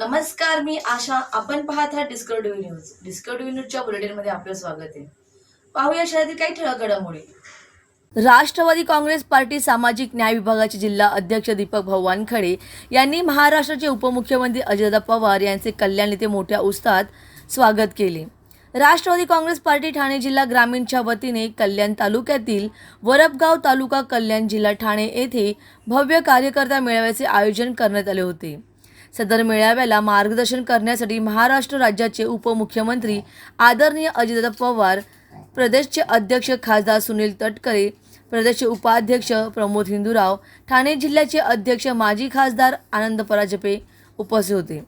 नमस्कार मी आशा. आपण पाहत आहात डिस्कवर न्यूज. डिस्कवर न्यूजच्या बुलेटिनमध्ये आपलं स्वागत आहे. पाहूया शहरातील काही ठळक घडामोडी. राष्ट्रवादी काँग्रेस पार्टी सामाजिक न्याय विभागाचे जिल्हा अध्यक्ष दीपक भाऊ खडे यांनी महाराष्ट्राचे उपमुख्यमंत्री अजितदादा पवार यांचे कल्याण येथे मोठ्या उत्साहात स्वागत केले. राष्ट्रवादी काँग्रेस पार्टी ठाणे जिल्हा ग्रामीणच्या वतीने कल्याण तालुक्यातील वरपगाव तालुका कल्याण जिल्हा ठाणे येथे भव्य कार्यकर्ता मेळाव्याचे आयोजन करण्यात आले होते. सदर मेळाव्याला मार्गदर्शन करण्यासाठी महाराष्ट्र राज्याचे उपमुख्यमंत्री आदरणीय अजितदादा पवार प्रदेशचे अध्यक्ष खासदार सुनील तटकरे प्रदेशचे उपाध्यक्ष प्रमोद हिंदूराव ठाणे जिल्ह्याचे अध्यक्ष माजी खासदार आनंद पराजपे उपस्थित होते.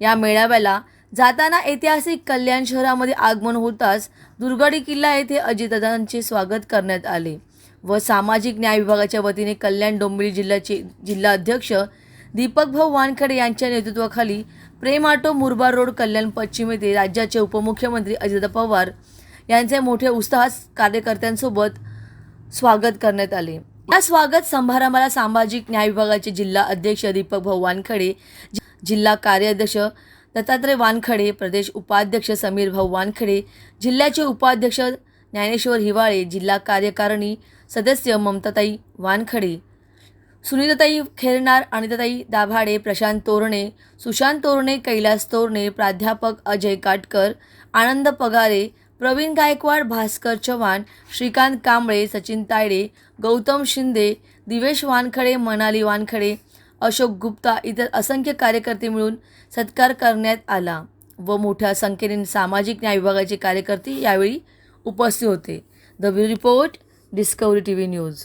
या मेळाव्याला जाताना ऐतिहासिक कल्याण शहरामध्ये आगमन होताच दुर्गडी किल्ला येथे अजितदादांचे स्वागत करण्यात आले व सामाजिक न्याय विभागाच्या वतीने कल्याण डोंबिवली जिल्ह्याचे जिल्हा अध्यक्ष दीपक भाऊ वानखडे यांच्या नेतृत्वाखाली प्रेम ऑटो रोड कल्याण पश्चिम येथे राज्याचे उपमुख्यमंत्री अजित पवार यांचे मोठे उत्साहात कार्यकर्त्यांसोबत स्वागत करण्यात आले. या स्वागत समारंभाला सामाजिक न्याय विभागाचे जिल्हा अध्यक्ष दीपक भाऊ वानखडे जिल्हा कार्याध्यक्ष दत्तात्रय वानखडे प्रदेश उपाध्यक्ष समीर भाऊ वानखडे जिल्ह्याचे उपाध्यक्ष ज्ञानेश्वर हिवाळे जिल्हा कार्यकारिणी सदस्य ममताताई वानखडे सुनीताताई खेरनार अनिताताई दाभाडे प्रशांत तोरणे सुशांत तोरणे कैलास तोरणे प्राध्यापक अजय काटकर आनंद पगारे प्रवीण गायकवाड भास्कर चव्हाण श्रीकांत कांबळे सचिन तायडे गौतम शिंदे दिवेश वानखडे मनाली वानखडे अशोक गुप्ता इतर असंख्य कार्यकर्ते मिळून सत्कार करण्यात आला व मोठ्या संख्येने सामाजिक न्याय विभागाचे कार्यकर्ते यावेळी उपस्थित होते. The bureau report Discovery T V news